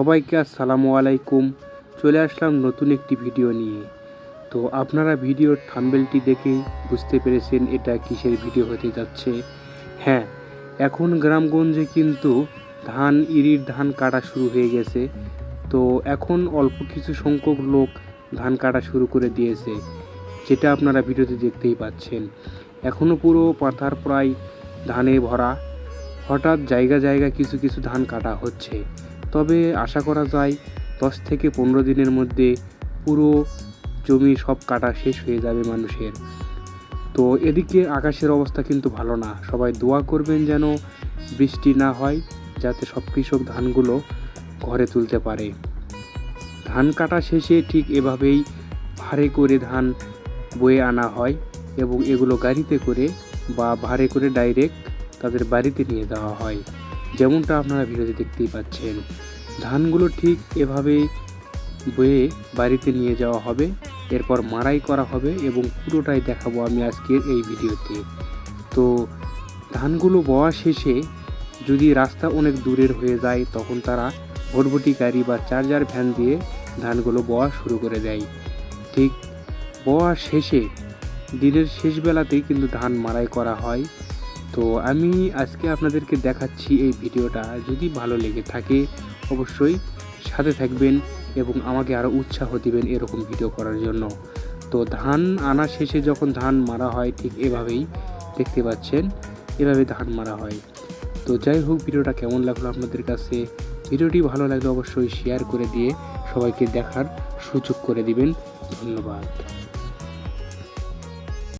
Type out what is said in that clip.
সবাইকে আসসালামু আলাইকুম। চলে আসলাম নতুন একটি ভিডিও নিয়ে। তো আপনারা ভিডিওর থাম্বেলটি দেখেই বুঝতে পেরেছেন এটা কিসের ভিডিও হতে যাচ্ছে। হ্যাঁ এখন গ্রামগঞ্জে কিন্তু ধান, ইরির ধান কাটা শুরু হয়ে গেছে। তো এখন অল্প কিছু সংখ্যক লোক ধান কাটা শুরু করে দিয়েছে, যেটা আপনারা ভিডিওতে দেখতেই পাচ্ছেন। এখনও পুরো পাথার প্রায় ধানে ভরা। হঠাৎ জায়গা জায়গা কিছু কিছু ধান কাটা হচ্ছে। তবে আশা করা যায় দশ থেকে পনেরো দিনের মধ্যে পুরো জমি সব কাটা শেষ হয়ে যাবে মানুষের। তো এদিকে আকাশের অবস্থা কিন্তু ভালো না। সবাই দোয়া করবেন যেন বৃষ্টি না হয়, যাতে সব কৃষক ধানগুলো ঘরে তুলতে পারে। ধান কাটা শেষে ঠিক এভাবেই ভারে করে ধান বয়ে আনা হয় এবং এগুলো গাড়িতে করে বা ভারে করে ডাইরেক্ট তাদের বাড়িতে নিয়ে যাওয়া হয়। যেমনটা আপনারা ভিডিওতে দেখতেই পাচ্ছেন, ধানগুলো ঠিক এভাবেই বয়ে বাড়িতে নিয়ে যাওয়া হবে, এরপর মাড়াই করা হবে এবং পুরোটাই দেখাবো আমি আজকের এই ভিডিওতে। তো ধানগুলো বওয়া শেষে যদি রাস্তা অনেক দূরের হয়ে যায়, তখন তারা ভটভটি গাড়ি বা চার্জার ভ্যান দিয়ে ধানগুলো বওয়া শুরু করে দেয়। ঠিক বওয়া শেষে, দিনের শেষ বেলাতেই কিন্তু ধান মাড়াই করা হয়। তো আমি আজকে আপনাদেরকে দেখাচ্ছি এই ভিডিওটা। যদি ভালো লেগে থাকে, অবশ্যই সাথে থাকবেন এবং আমাকে আরও উৎসাহ দিবেন এরকম ভিডিও করার জন্য। তো ধান আনা শেষে যখন ধান মারা হয়, ঠিক এভাবেই দেখতে পাচ্ছেন, এভাবে ধান মারা হয়। তো যাই হোক, ভিডিওটা কেমন লাগল আপনাদের কাছে? ভিডিওটি ভালো লাগলে অবশ্যই শেয়ার করে দিয়ে সবাইকে দেখার সুযোগ করে দিবেন। ধন্যবাদ।